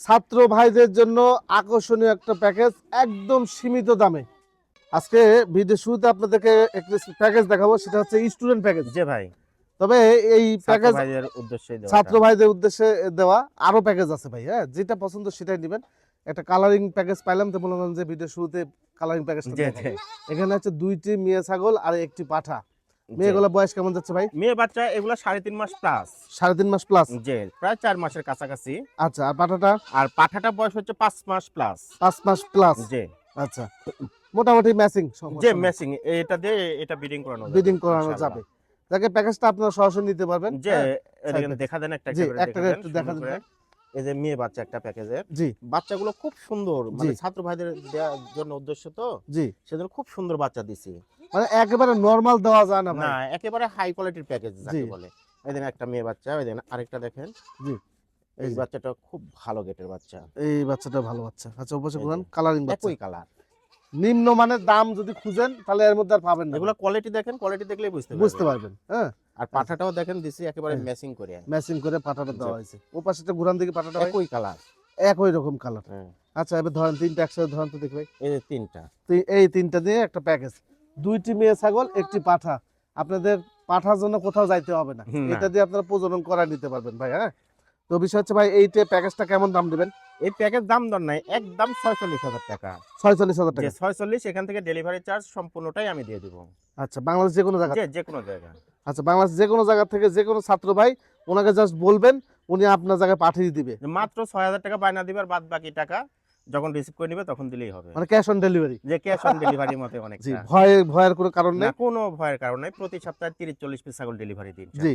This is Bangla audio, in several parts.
ছাত্র ভাইদের জন্য আকর্ষণীয় একটা প্যাকেজ একদম সীমিত দামে। আজকে ভিডিও শুরুতে আপনাদেরকে একটি প্যাকেজ দেখাবো সেটা হচ্ছে স্টুডেন্ট প্যাকেজ যে ভাই। তবে এই প্যাকেজ ভাইদের উদ্দেশ্যে দেওয়া ছাত্র ভাইদের উদ্দেশ্যে দেওয়া আরও প্যাকেজ আছে ভাই হ্যাঁ? যেটা পছন্দ সেটাই নেবেন। একটা কালারিং প্যাকেজ পাইলাম তো বললাম যে ভিডিও শুরুতে কালারিং প্যাকেজ জি জি। এখানে হচ্ছে দুইটি মেয়ে ছাগল আর একটি পাঠা। জি। মেয়েগুলো বয়স কেমন যাচ্ছে ভাই? মেয়ে বাচ্চা এগুলো সাড়ে তিন মাস প্লাস সাড়ে তিন মাস প্লাস যে প্রায় চার মাসের কাছাকাছি। আচ্ছা আর পাঠাটা? আর পাঠাটা বয়স হচ্ছে পাঁচ মাস প্লাস পাঁচ মাস প্লাস যে আচ্ছা মোটামুটি ম্যাচিং যে মেসিং এটা দিয়ে এটা বিডিং করানো বিডিং করানো যাবে। যাকে প্যাকেজটা আপনারা সরাসরি নিতে পারবেন যে হ্যাঁ, দেখা দেন একটা একটা দেখা দেন, দেন। এই যে মেয়ে বাচ্চা একটা প্যাকেজের জি। বাচ্চাগুলো খুব সুন্দর মানে ছাত্র ভাইদের দেওয়ার জন্য উদ্দেশ্য তো। জি। সেজন্য খুব সুন্দর বাচ্চা দিছি। মানে একেবারে নরমাল দেওয়া যায় না না একেবারে হাই কোয়ালিটির প্যাকেজ যাকে বলে। এই দেখেন একটা মেয়ে বাচ্চা ওই দেখেন আরেকটা দেখেন। জি। এই বাচ্চাটা খুব ভালো গেটের বাচ্চা। এই বাচ্চাটা ভালো বাচ্চা। আচ্ছা উপসে এই কালারিং বাচ্চা। একই কালার নিম্ন মানের দাম যদি খুঁজেন তাহলে এর মধ্যে আর পাবেন না এগুলো কোয়ালিটি দেখেন কোয়ালিটি দেখলেই বুঝতে বুঝতে পারবেন হ্যাঁ। আর পাঠাটাও দেখেন দিছি একেবারে হ্যাঁ। ম্যাচিং করে ম্যাচিং করে পাটাটা জি। দেওয়া হয়েছে। ও পাশেটা ঘুরান দিকে ভাই একই কালার একই রকম কালার আচ্ছা এবার ধরেন তিনটা একসাথে ধরেন তো দেখবে এই যে তিনটা। এই তিনটা দিয়ে একটা প্যাকেজ দুইটি মেয়ে ছাগল একটি পাঠা। আপনাদের পাঠার জন্য কোথাও যাইতে হবে না। এটা দিয়ে আপনারা প্রজনন করা নিতে পারবেন ভাই হ্যাঁ? তো বিষয় হচ্ছে ভাই এইটা প্যাকেজটা কেমন দাম দিবেন? এই প্যাকেজ দাম দর নাই একদম ছয়চল্লিশ হাজার টাকা। ছয়চল্লিশ হাজার টাকা। ছয়চল্লিশ এখান থেকে ডেলিভারি চার্জ সম্পূর্ণটাই আমি দিয়ে দিব। আচ্ছা বাংলাদেশ যে কোনো জায়গা যে যে কোনো জায়গা। আচ্ছা বাংলাদেশ যে কোনো জায়গা থেকে যে কোনো ছাত্র ভাই ওনাকে জাস্ট বলবেন উনি আপনার জায়গায় পাঠিয়ে দিবে। মাত্র ছয় হাজার টাকা বায়না দিবার বাদ বাকি টাকা যখন রিসিভ করে নিবে তখন দিলেই হবে। মানে ক্যাশ অন ডেলিভারি যে ক্যাশ অন ডেলিভারি মতে অনেক ভয় ভয়ের কোনো কারণ নেই? কোনো ভয়ের কারণ নাই। প্রতি সপ্তাহে তিরিশ চল্লিশ পিস ছাগল ডেলিভারি দিন জি।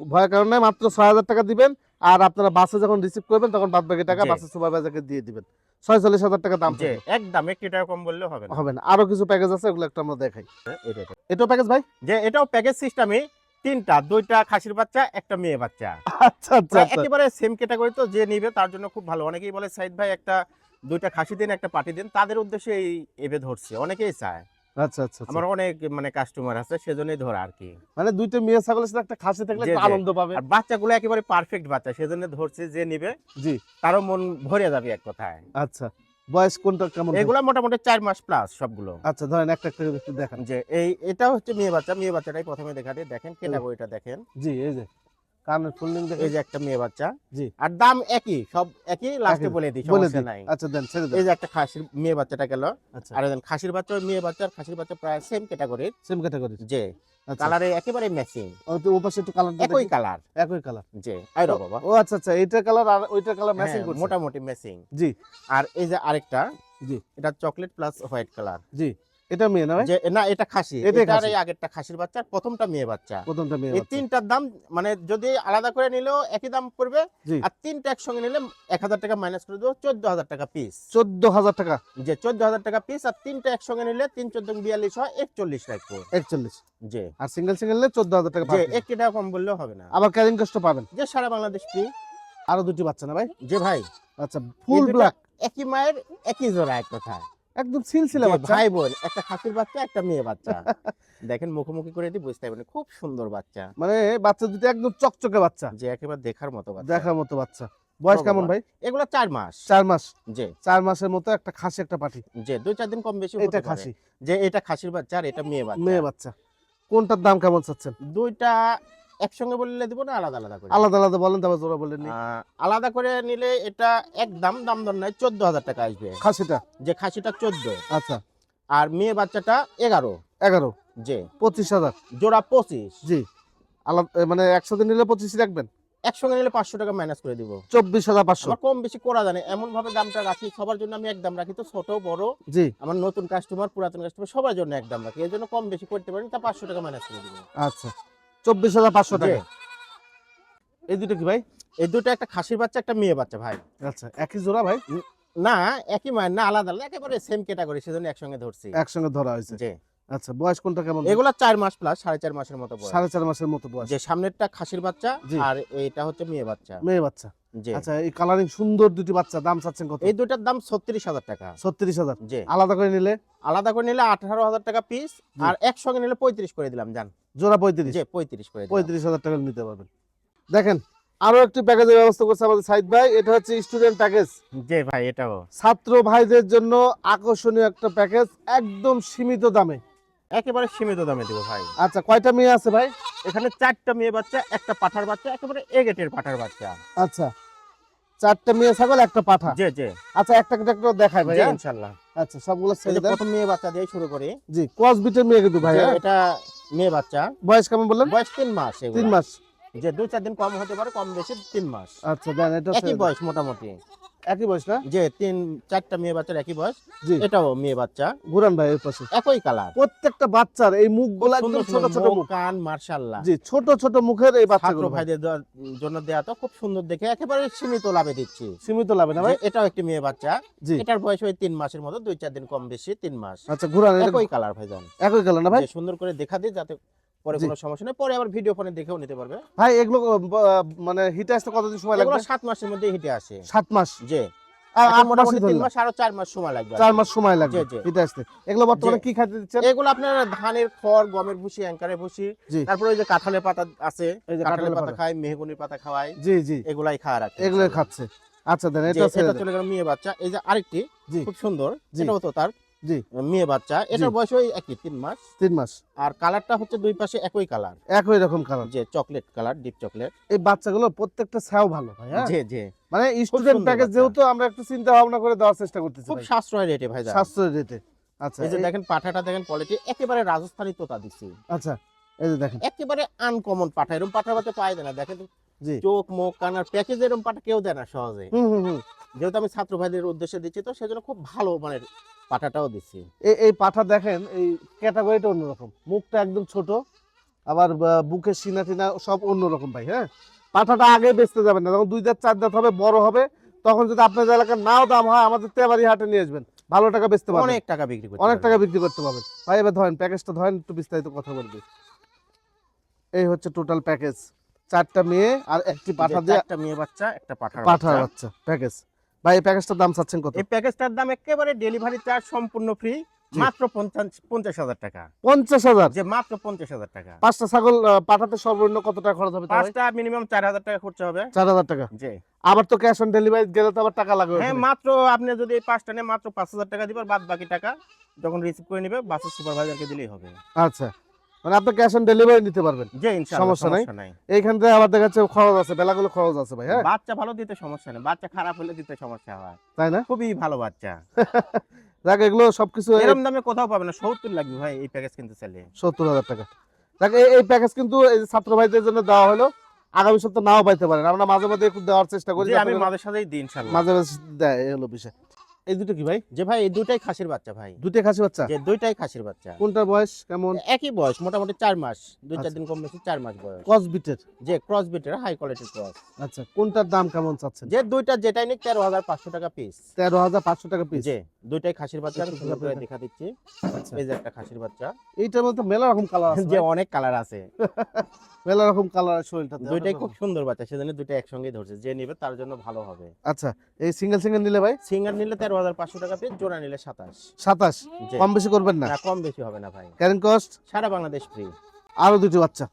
ভয়ের কারণ মাত্র ছয় হাজার টাকা দিবেন আর আপনারা বাসে যখন রিসিভ করবেন তখন বাদ বাকি টাকা। বাসের সুপারভাইজারকে দিয়ে দিবেন। ছয়চল্লিশ হাজার টাকা দাম একদম একটি টাকা কম বললেও হবে না। হবে না। আরও কিছু প্যাকেজ আছে ওগুলো একটা আমরা দেখাই। এটা এটা। এটাও প্যাকেজ ভাই? যে এটাও প্যাকেজ সিস্টেমে তিনটা দুইটা খাসির বাচ্চা একটা মেয়ে বাচ্চা। আচ্ছা আচ্ছা আচ্ছা। একেবারে সেম ক্যাটাগরি তো যে নিবে তার জন্য খুব ভালো। অনেকেই বলে সাইদ ভাই একটা দুইটা খাসি দিন একটা পাটি দিন। তাদের উদ্দেশ্যে এই এবে ধরছে অনেকেই চায়। আচ্ছা আচ্ছা আচ্ছা। আমার অনেক মানে কাস্টমার আছে সেজন্যই ধরা আর কি মানে দুইটা মেয়ে ছাগলের সাথে একটা খাসি থাকলে জি, একটু জি। আনন্দ পাবে। আর বাচ্চাগুলো একেবারে পারফেক্ট বাচ্চা সেজন্য ধরছে যে নিবে জি। তারও মন ভরে যাবে এক কথায়। আচ্ছা বয়স কোনটা কেমন এগুলা মোটামুটি চার মাস প্লাস সবগুলো। আচ্ছা ধরেন একটা একটা একটু দেখান। যে এই এটা হচ্ছে মেয়ে বাচ্চা মেয়ে বাচ্চাটাই প্রথমে দেখাতে দেখেন ক্যাটাগরিটা দেখেন। জি এই যে। দেখে এই যে একটা মেয়ে বাচ্চা জি। আর দাম একই সব একই লাস্টে বলে দিই বলে নাই। আচ্ছা দেন ছেড়ে এই যে একটা খাসির মেয়ে বাচ্চাটা গেল। আচ্ছা। আর একজন খাসির বাচ্চা মেয়ে বাচ্চা আর খাসির বাচ্চা প্রায় সেম ক্যাটাগরির সেম ক্যাটাগরি আচ্ছা। কালারে একেবারে ম্যাচিং ও তো ওপাশে একটু কালার একই কালার একই কালার রে বাবা। ও আচ্ছা আচ্ছা এইটার কালার আর ওইটার কালার ম্যাচিং করছে। মোটামুটি ম্যাচিং জি। আর এই যে আরেকটা জি। এটা চকলেট প্লাস হোয়াইট কালার জি। এটা মেয়ে না যে না এটা খাসি। এটার এই আগেরটা খাসির বাচ্চা প্রথমটা মেয়ে বাচ্চা। প্রথমটা মেয়ে এই তিনটার দাম মানে যদি আলাদা করে নিলেও একই দাম পড়বে আর তিনটা একসঙ্গে নিলে এক হাজার টাকা মাইনাস করে দেবো চোদ্দ হাজার টাকা পিস চোদ্দ হাজার টাকা। যে চোদ্দ হাজার টাকা পিস আর তিনটা একসঙ্গে নিলে তিন চোদ্দ বিয়াল্লিশ হয় একচল্লিশ রাখব। একচল্লিশ। যে আর সিঙ্গেল সিঙ্গেল নিলে চোদ্দ হাজার টাকা। একটি টাকা কম বললেও হবে না। আবার ক্যারিং কষ্ট পাবেন। যে সারা বাংলাদেশ ফ্রি আরও দুটি বাচ্চা না ভাই? যে ভাই। আচ্ছা ফুল ব্ল্যাক একই মায়ের একই জোড়া এক কথা একদম সিলসিলা বাচ্চা। ভাই বোন একটা খাসির বাচ্চা একটা মেয়ে বাচ্চা। দেখেন মুখোমুখি করে দিই বুঝতে পারবেন খুব সুন্দর বাচ্চা। মানে বাচ্চা দুটো একদম চকচকে বাচ্চা। যে একেবারে দেখার মতো বাচ্চা। দেখার মতো বাচ্চা। বয়স কেমন ভাই? এগুলো চার মাস। চার মাস। যে চার মাসের মতো একটা খাসি একটা পাঠি। যে দুই চার দিন কম বেশি এটা। খাসি। যে এটা খাসির বাচ্চা আর এটা মেয়ে বাচ্চা। মেয়ে বাচ্চা। কোনটার দাম কেমন চাচ্ছেন? দুইটা একসঙ্গে বললে দিব না আলাদা আলাদা করে। আলাদা আলাদা বলেন তারপর জোড়া বলেন নি। আলাদা করে নিলে এটা একদম দাম দর নাই চোদ্দ হাজার টাকা আসবে। খাসিটা? যে খাসিটা চোদ্দ। আচ্ছা। আর মেয়ে বাচ্চাটা এগারো। এগারো? যে পঁচিশ হাজার? জোড়া পঁচিশ। জি। আলাদা মানে একসাথে নিলে পঁচিশ রাখবেন? একসঙ্গে নিলে পাঁচশো টাকা মাইনাস করে দিব। চব্বিশ হাজার পাঁচশো। কম বেশি করা জানে এমন ভাবে দামটা রাখি সবার জন্য আমি এক দাম রাখি। তো ছোট বড় জি। আমার নতুন কাস্টমার পুরাতন কাস্টমার সবার জন্য এক দাম রাখি। এর জন্য কম বেশি করতে পারি তা পাঁচশো টাকা মাইনাস করে দিব। আচ্ছা। চব্বিশ হাজার পাঁচশো টাকা। এই দুটো কি ভাই? এই দুটো একটা খাসির বাচ্চা একটা মেয়ে বাচ্চা ভাই। আচ্ছা একই জোড়া ভাই? না একই মায়ের না আলাদা আলাদা একেবারে সেম ক্যাটাগরি সেজন্য একসঙ্গে ধরছি। একসঙ্গে ধরা হয়েছে। আচ্ছা বয়স কোনটা কেমন? এগুলা চার মাস প্লাস সাড়ে চার মাসের মতো বয়স। সাড়ে চার মাসের মতো বয়স। যে সামনেরটা খাসির বাচ্চা আর এইটা হচ্ছে মেয়ে বাচ্চা। মেয়ে বাচ্চা। আচ্ছা এই কালারিং সুন্দর দুটি বাচ্চা দাম চাচ্ছেন কত? এই দুটার দাম ছত্রিশ হাজার টাকা। ছত্রিশ হাজার। যে আলাদা করে নিলে? আলাদা করে নিলে আঠারো হাজার টাকা পিস আর একসঙ্গে নিলে পঁয়ত্রিশ করে দিলাম জান। জোড়া পঁয়ত্রিশ? যে পঁয়ত্রিশ করে পঁয়ত্রিশ হাজার টাকা নিতে পারবেন। দেখেন আরও একটি প্যাকেজের ব্যবস্থা করছে আমাদের সাইদ ভাই এটা হচ্ছে স্টুডেন্ট প্যাকেজ জি ভাই এটাও। ছাত্র ভাইদের জন্য আকর্ষণীয় একটা প্যাকেজ একদম সীমিত দামে। একেবারে সীমিত দামে দেবো ভাই। আচ্ছা কয়টা মেয়ে আছে ভাই? এখানে চারটা মেয়ে বাচ্চা একটা পাঠার বাচ্চা একেবারে এ গেটের পাঠার বাচ্চা। আচ্ছা চারটা মেয়ে ছাগল একটা পাঠা? জি জি। আচ্ছা একটা একটা দেখায় ভাই হ্যাঁ? ইনশাআল্লাহ আচ্ছা সবগুলো ছেড়ে প্রথম মেয়ে বাচ্চা দিয়ে শুরু করি। জি ক্রস বিটের মেয়ে কিন্তু ভাই হ্যাঁ? এটা মেয়ে বাচ্চা। বয়স কেমন বললেন? বয়স তিন মাস এগুলা। তিন মাস। যে দুই চার দিন কম হতে পারে কম বেশি তিন মাস। আচ্ছা দেন এটা একই বয়স মোটামুটি। একই বয়স না? যে তিন চারটা মেয়ে বাচ্চার একই বয়স। জি। এটাও মেয়ে বাচ্চা। ঘুরান ভাই এর পাশে। একই কালার। প্রত্যেকটা বাচ্চার এই মুখগুলো একদম ছোট ছোট মুখ। কান মার্শাল্লাহ। জি ছোট ছোট মুখের এই বাচ্চাগুলো ভাইদের জন্য দেয়া তো খুব সুন্দর দেখে। একেবারে সীমিত লাভে দিচ্ছি। সীমিত লাভে না ভাই? এটাও একটি মেয়ে বাচ্চা। জি। এটার বয়স ওই তিন মাসের মতো দুই চার দিন কম বেশি তিন মাস। আচ্ছা ঘুরান একই কালার ভাইজান একই গেল না ভাই? সুন্দর করে দেখা দিই যাতে পরে কোনো সমস্যা নেই পরে আবার ভিডিও ফোনে দেখেও নিতে পারবে। ভাই এগুলো মানে হিটে আসতে কতদিন সময় লাগবে? সাত মাসের মধ্যে হিটে আসে। সাত মাস? জি, ধানের খড় গমের ভুসি অ্যাঙ্কারের ভুসি তারপরে ওই যে কাঁঠালের পাতা আছে কাঁঠালের পাতা। খায় মেহগুনির পাতা খাওয়ায় জি জি। এগুলাই খাওয়া রাখে এগুলো খাচ্ছে। আচ্ছা এটা। চলে গেল মেয়ে বাচ্চা। এই যে আরেকটি খুব সুন্দর জি। এটাও তো তার জি। মেয়ে বাচ্চা এটার বয়স ওই একই তিন মাস। তিন মাস। আর কালারটা হচ্ছে দুই পাশে একই কালার। একই রকম কালার। যে চকলেট কালার ডিপ চকলেট। এই বাচ্চাগুলো প্রত্যেকটা ছাও ভালো ভাই হ্যাঁ? জি জি। মানে স্টুডেন্ট প্যাকেজ যেহেতু আমরা একটু চিন্তা ভাবনা করে দেওয়ার চেষ্টা করতেছি খুব সাশ্রয় রেটে ভাই সাশ্রয় রেটে আচ্ছা এই যে দেখেন পাঠাটা দেখেন কোয়ালিটি একেবারে রাজস্থানি তোতা দিচ্ছি। আচ্ছা এই যে দেখেন। একেবারে আনকমন পাঠা এরকম পাঠার বাচ্চা পাই না। দেখেন জি। চোখ মুখ কানার প্যাকেজ এরকম পাঠা কেউ দেয় না সহজে হুম হুম হুম। যেহেতু আমি ছাত্র ভাইদের উদ্দেশ্যে দিচ্ছি তো সেজন্য খুব ভালো মানের পাঠাটাও দিচ্ছি। এই এই পাঠা দেখেন এই ক্যাটাগরিটা অন্যরকম। মুখটা একদম ছোট আবার বুকের সিনা টিনা সব অন্যরকম ভাই হ্যাঁ? পাঠাটা আগে বেচতে যাবেন না যখন দুই দাঁত চার দাঁত হবে বড় হবে তখন যদি আপনাদের এলাকার নাও দাম হয় আমাদের তেবারি হাটে নিয়ে আসবেন। ভালো টাকা বেচতে পারবেন। অনেক টাকা বিক্রি করতে অনেক টাকা বিক্রি করতে পারবেন। ভাই এবার ধরেন প্যাকেজটা ধরেন একটু বিস্তারিত কথা বলবি। এই হচ্ছে টোটাল প্যাকেজ চারটা মেয়ে আর একটি পাঠা দিয়ে একটা মেয়ে বাচ্চা একটা পাঠা বাচ্চা। বাচ্চা প্যাকেজ ভাই এই প্যাকেজটার দাম চাচ্ছেন কত? এই প্যাকেজটার দাম একেবারে ডেলিভারি চার্জ সম্পূর্ণ ফ্রি মাত্র পঞ্চাশ পঞ্চাশ হাজার টাকা। পঞ্চাশ হাজার? যে মাত্র পঞ্চাশ হাজার টাকা। পাঁচটা ছাগল পাঠাতে সর্বনিম্ন কত টাকা খরচ হবে পাঁচটা মিনিমাম চার হাজার টাকা খরচা হবে। চার হাজার টাকা? জি। আবার তো ক্যাশ অন ডেলিভারি গেলে তো আবার টাকা লাগবে হ্যাঁ মাত্র আপনি যদি এই পাঁচটা নেন মাত্র পাঁচ হাজার টাকা দিবেন বাদ বাকি টাকা যখন রিসিভ করে নিবে বাসের সুপারভাইজারকে দিলেই হবে। আচ্ছা। মানে আপনি ক্যাশ অন ডেলিভারি নিতে পারবেন। সমস্যা নাই। এইখান থেকে আবার দেখা যাচ্ছে খরচ আছে বেলাগুলো খরচ আছে ভাই হ্যাঁ? বাচ্চা ভালো দিতে সমস্যা নেই বাচ্চা খারাপ হলে দিতে সমস্যা হয়। তাই না? খুবই ভালো বাচ্চা। দেখ এগুলো সবকিছু এরকম দামে কোথাও পাবে না সত্তর লাগবে ভাই এই প্যাকেজ কিনতে চাইলে। সত্তর হাজার টাকা। দেখ এই- এই প্যাকেজ কিন্তু এই ছাত্র ভাইদের জন্য দেওয়া হলো আগামী সপ্তাহ নাও পাইতে পারেন আমরা মাঝে মাঝে একটু দেওয়ার চেষ্টা করি আমি মাঝে সাথেই দিই ইনশাআল্লাহ। মাঝে মাঝে দেয় এই হলো বিষয়। এই দুটো কি ভাই? যে ভাই এই দুটাই খাসির বাচ্চা ভাই। দুটাই খাসির বাচ্চা? যে দুইটাই খাসির বাচ্চা। কোনটার বয়স? কেমন? একই বয়স মোটামুটি চার মাস। দুই চার আচ্ছা। দিন কম বেশি চার মাস বয়স। ক্রস বিটের যে ক্রস বিটের হাই কোয়ালিটির ক্রস আচ্ছা কোনটার দাম কেমন চাচ্ছেন? যে দুইটা যেটাই নিক তেরো হাজার পাঁচশো টাকা পিস তেরো হাজার পাঁচশো টাকা পিস যে দুইটাই খাসির বাচ্চা আমি সুন্দর করে দেখা- দিচ্ছি। আচ্ছা। এই যে একটা খাসির বাচ্চা। এইটার মধ্যে মেলা রকম কালার আছে যে অনেক কালার আছে। মেলা রকম কালার শরীরটা দুইটাই খুব সুন্দর বাচ্চা সেজন্য দুইটা একসঙ্গেই ধরছে। যে নিবে তার জন্য ভালো হবে। আচ্ছা এই সিঙ্গেল সিঙ্গেল নিলে ভাই? সিঙ্গার নিলে তেরো হাজার পাঁচশো টাকা পিস জোড়া নিলে সাতাশ। সাতাশ? কম বেশি করবেন না? কম বেশি হবে না ভাই। ক্যারেন কস্ট সারা বাংলাদেশ ফ্রি আরও দুটি বাচ্চা।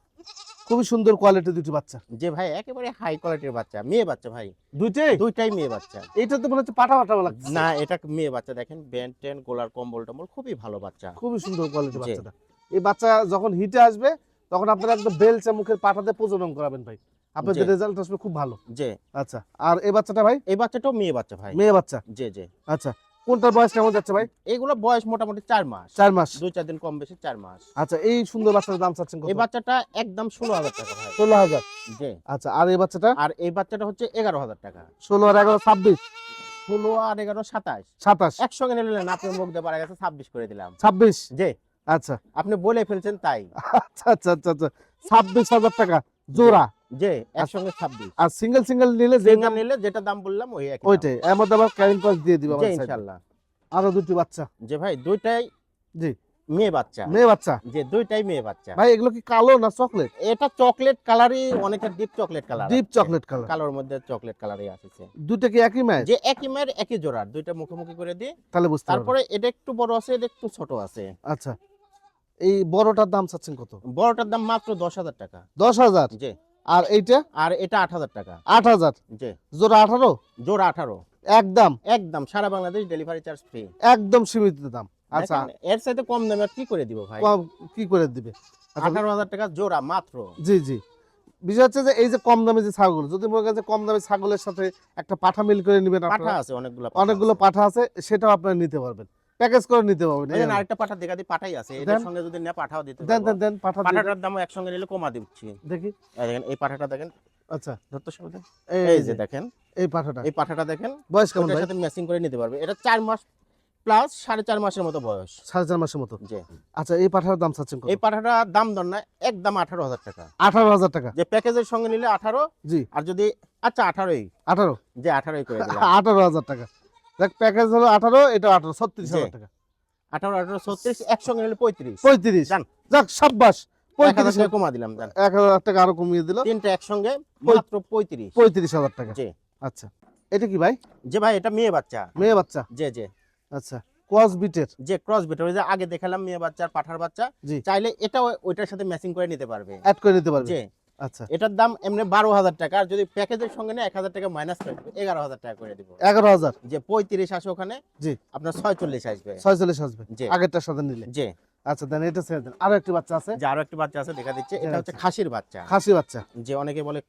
খুবই সুন্দর কোয়ালিটি দুটি বাচ্চা। যে ভাই একেবারে হাই কোয়ালিটির বাচ্চা মেয়ে বাচ্চা ভাই। দুইটাই? দুইটাই মেয়ে বাচ্চা। এইটা তো মনে হচ্ছে পাটা পাটা লাগছে। না এটা মেয়ে বাচ্চা দেখেন ব্যান্ড টেন গোলার কম্বল টম্বল খুবই ভালো বাচ্চা। খুবই সুন্দর কোয়ালিটি জি। বাচ্চাটা। এই বাচ্চা যখন হিটে আসবে তখন আপনারা একদম বেলচা মুখের পাটাতে প্রজনন করাবেন ভাই। আপনাদের রেজাল্ট আসবে খুব ভালো। যে আচ্ছা আর এই বাচ্চাটা ভাই? এই বাচ্চাটাও মেয়ে বাচ্চা ভাই। মেয়ে বাচ্চা? যে যে আচ্ছা কোনটার বয়স কেমন যাচ্ছে ভাই? এগুলো বয়স মোটামুটি চার মাস। চার মাস। দুই চার দিন কম বেশি চার মাস। আচ্ছা এই সুন্দর বাচ্চাটার দাম চাচ্ছেন এই বাচ্চাটা একদম ষোলো হাজার টাকা ভাই। ষোলো হাজার? যে আচ্ছা আর এই বাচ্চাটা? আর এই বাচ্চাটা হচ্ছে এগারো হাজার টাকা। ষোলো আর এগারো ছাব্বিশ? ষোলো আর এগারো সাতাশ। সাতাশ। একসঙ্গে নিলেন আপনি মুখ দিয়ে পারা গেছে ছাব্বিশ করে দিলাম। ছাব্বিশ? যে আচ্ছা। আপনি বলে ফেলছেন তাই। আচ্ছা আচ্ছা আচ্ছা আচ্ছা। ছাব্বিশ হাজার টাকা জোড়া। যে একসঙ্গে ছাব্বিশ। আর সিঙ্গেল সিঙ্গেল নিলে যে সিঙ্গার নিলে যেটা দাম বললাম ওই একই ওইটাই। আবার ক্যারিং কস্ট দিয়ে দিবে ইনশাল্লাহ। আরও দুটি বাচ্চা। যে ভাই দুইটাই জি। মেয়ে বাচ্চা। মেয়ে বাচ্চা। যে দুইটাই মেয়ে বাচ্চা। ভাই এগুলো কি কালো না চকলেট এটা চকলেট কালারই অনেকটা deep chocolate colour deep chocolate colour কালোর মধ্যে চকলেট কালারই আসছে। দুটো কি একই ম্যাচ যে একই মায়ের একই জোড়ার। দুইটা মুখোমুখি করে দিই। তাহলে বুঝতে তারপরে এটা একটু বড় আছে এটা একটু ছোট আছে। আচ্ছা। এই বড়টার দাম চাচ্ছেন কত? বড়টার দাম মাত্র দশ হাজার টাকা। দশ হাজার? যে আর এইটা? আর এটা আট হাজার টাকা। আট হাজার? জি। জোড়া আঠারো? জোড়া আঠারো। একদম। একদম সারা বাংলাদেশ ডেলিভারি চার্জ ফ্রি একদম সীমিত দাম। আচ্ছা। এর সাথে কম দামে আর কি করে দিব ভাই? কি করে দিবে? আচ্ছা, আঠারো হাজার টাকা জোড়া মাত্র। জি জি। বিষয় হচ্ছে যে এই যে কম দামে যে ছাগল যদি মনে করেন যে কম দামে ছাগলের সাথে একটা পাঠা মিল করে নেবেন পাঠা আছে অনেকগুলো অনেকগুলো পাঠা আছে সেটাও আপনারা নিতে পারবেন। প্যাকেজ করে নিতে পারবেন এই আরেকটা পাঠা দেখা দিই পাঠাই আছে এটার সঙ্গে যদি না পাঠাও দিতে দেন দেন দেন পাঠা পাঠাটার দামও একসঙ্গে নিলে কমা দিচ্ছি। দেখি। এই দেখেন এই পাঠাটা দেখেন। আচ্ছা। ধরতে সুবিধা এই যে দেখেন। এই পাঠাটা। এই পাঠাটা দেখেন। বয়স কেমন ভাই? সাথে ম্যাচিং করে নিতে পারবে। এটা চার মাস প্লাস সাড়ে চার মাসের মতো বয়স। সাড়ে চার মাসের মতো। জি। আচ্ছা এই পাঠার দাম চাচ্ছেন এই পাঠাটা দাম দর না একদম আঠারো হাজার টাকা। আঠারো হাজার টাকা? যে প্যাকেজের সঙ্গে নিলে আঠারো জি। আর যদি আচ্ছা আঠারোই। আঠারো? যে আঠারোই করে আঠারো হাজার টাকা। দেখ প্যাকেজ হলো আঠারো এটা আঠারো ছত্রিশ হাজার জি। টাকা। আঠারো আঠারো ছত্রিশ একসঙ্গে নিলে পঁয়ত্রিশ। পঁয়ত্রিশ। যাক সাব্বাস। পঁয়ত্রিশ কমা দিলাম এক হাজার টাকা আরও কমিয়ে দিল। তিনটা একসঙ্গে মাত্র পঁয়ত্রিশ। পঁয়ত্রিশ হাজার টাকা। জি। আচ্ছা। এটা কি ভাই? যে ভাই এটা মেয়ে বাচ্চা। মেয়ে বাচ্চা? যে যে আচ্ছা। কোয়াস বিটের যে ক্রস বিট ওই যে আগে দেখালাম মেয়ে বাচ্চার পাঠার বাচ্চা। জি। চাইলে এটা ওইটার সাথে ম্যাচিং করে নিতে পারবে। অ্যাড করে নিতে পারবে। যে আচ্ছা। এটার দাম এমনি বারো হাজার টাকা আর যদি প্যাকেজের সঙ্গে নেয় এক হাজার টাকা মাইনাস করে দেবে এগারো হাজার টাকা করে দিব। এগারো হাজার। যে পঁয়ত্রিশ আসে ওখানে জি। আপনার ছয়চল্লিশ আসবে। ছয়চল্লিশ আসবে। জি। আগেরটার সাথে নিলে। যে আচ্ছা দেন এটা ছেড়ে দেন। আরও একটি বাচ্চা আছে। যে আরও একটা বাচ্চা আছে দেখা দিচ্ছে। এটা হচ্ছে। খাসির বাচ্চা। খাসি বাচ্চা। যে অনেকে বলে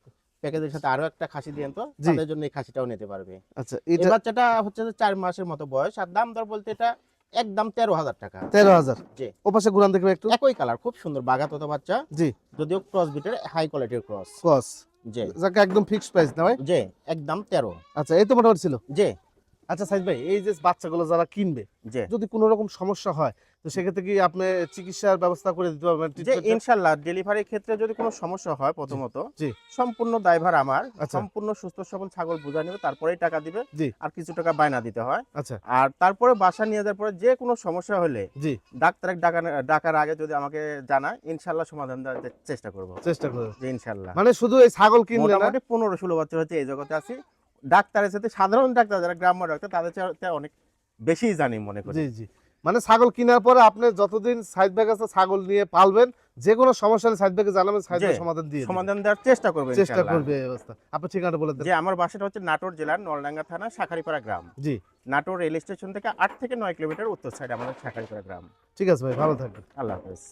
প্যাকেজের সাথে আরও একটা খাসি দিয়েন তো জি। তাদের জন্য এই খাসিটাও নিতে পারবে। আচ্ছা এই বাচ্চাটা হচ্ছে চার মাসের মতো বয়স আর দাম দর বলতে এটা একদম তেরো হাজার টাকা। তেরো হাজার। জি। ও পাশে ঘুরান দেখবে একটু? একই কালার খুব সুন্দর বাঘা তোতা বাচ্চা। জি। যদিও ক্রস বিটের হাই কোয়ালিটির ক্রস ক্রস যে যাকে একদম ফিক্সড প্রাইস না ভাই? যে একদম তেরো। আচ্ছা এই তো মোটামুটি ছিল? যে আচ্ছা সাইদ ভাই এই যে বাচ্চাগুলো যারা কিনবে যদি কোনো রকম সমস্যা হয় তো সেক্ষেত্রে কি আপনি চিকিৎসার ব্যবস্থা করে দিতে পারবেন? যে ইনশাল্লাহ ডেলিভারির ক্ষেত্রে যদি কোনো সমস্যা হয় প্রথমত জি। সম্পূর্ণ দায়ভার আমার আচ্ছা। সম্পূর্ণ সুস্থ সবল ছাগল বোঝা নেবে তারপরেই টাকা দিবে জি। আর কিছু টাকা বায়না দিতে হয়। আচ্ছা। আর তারপরে বাসা নিয়ে যাওয়ার পরে যে কোনো সমস্যা হলে জি। ডাক্তার ডাকার আগে যদি আমাকে জানায় ইনশাল্লাহ সমাধান দেওয়ার চেষ্টা করব। চেষ্টা করবেন যে ইনশাল্লাহ। মানে শুধু এই ছাগল কিনলে না? মোটামুটি পনেরো ষোলো বছর হচ্ছে এই জগতে আছি। ডাক্তারের সাথে সাধারণ ডাক্তার যারা গ্রাম্য ডাক্তার তাদের অনেক বেশি জানি মনে করি। জি জি। মানে ছাগল কেনার পরে আপনি যতদিন সাইড ব্যাগ আছে ছাগল নিয়ে পালবেন যে কোনো সমস্যা হলে সাইড ব্যাগে জানাবেন সাইড ব্যাগ সমাধান দিয়ে সমাধান দেওয়ার চেষ্টা করবেন চেষ্টা করবে এই অবস্থা। আপনি ঠিকানাটা বলে দেন। যে আমার বাসাটা হচ্ছে নাটোর জেলার নলডাঙ্গা থানা শাখারিপাড়া গ্রাম। জি। নাটোর রেল স্টেশন থেকে আট থেকে নয় কিলোমিটার উত্তর সাইড আমাদের শাখারিপাড়া গ্রাম। ঠিক আছে ভাই ভালো থাকবেন। আল্লাহ হাফেজ।